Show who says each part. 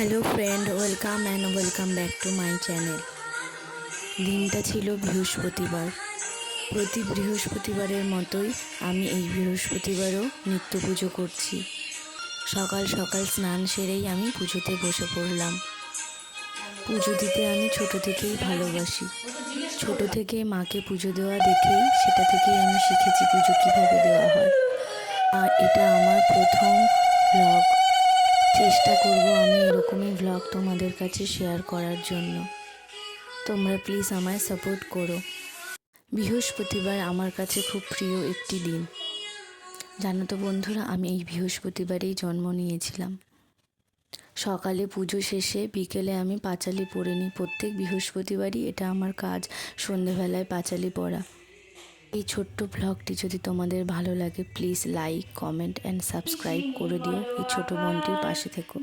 Speaker 1: Hello friend welcome and welcome back to my channel দিনটা ছিল বৃহস্পতিবার। প্রতি বৃহস্পতিবারের মতোই আমি এই বৃহস্পতিবারও নিত্য পুজো করছি। সকাল সকাল স্নান সেরেই আমি পুজোতে বসে পড়লাম। পুজো দিতে আমি ছোট থেকেই ভালোবাসি। ছোট থেকে মাকে পুজো দেওয়া দেখেই সেটা থেকেই আমি শিখেছি পুজো কীভাবে দেওয়া হয়। চেষ্টা করব আমি এরকমই ভ্লগ তোমাদের কাছে শেয়ার করার জন্য। তোমরা প্লিজ আমায় সাপোর্ট করো। বৃহস্পতিবার আমার কাছে খুব প্রিয় একটি দিন। জানো তো বন্ধুরা, আমি এই বৃহস্পতিবারেই জন্ম নিয়েছিলাম। সকালে পুজো শেষে বিকেলে আমি পাঁচালি পড়ে নিই। প্রত্যেক বৃহস্পতিবারই এটা আমার কাজ। সন্ধেবেলায় পাঁচালি পড়া। এই ছোট্ট ব্লগটি যদি তোমাদের ভালো লাগে please like comment and subscribe করে দিও। এই ছোট বোনটির পাশে থেকো।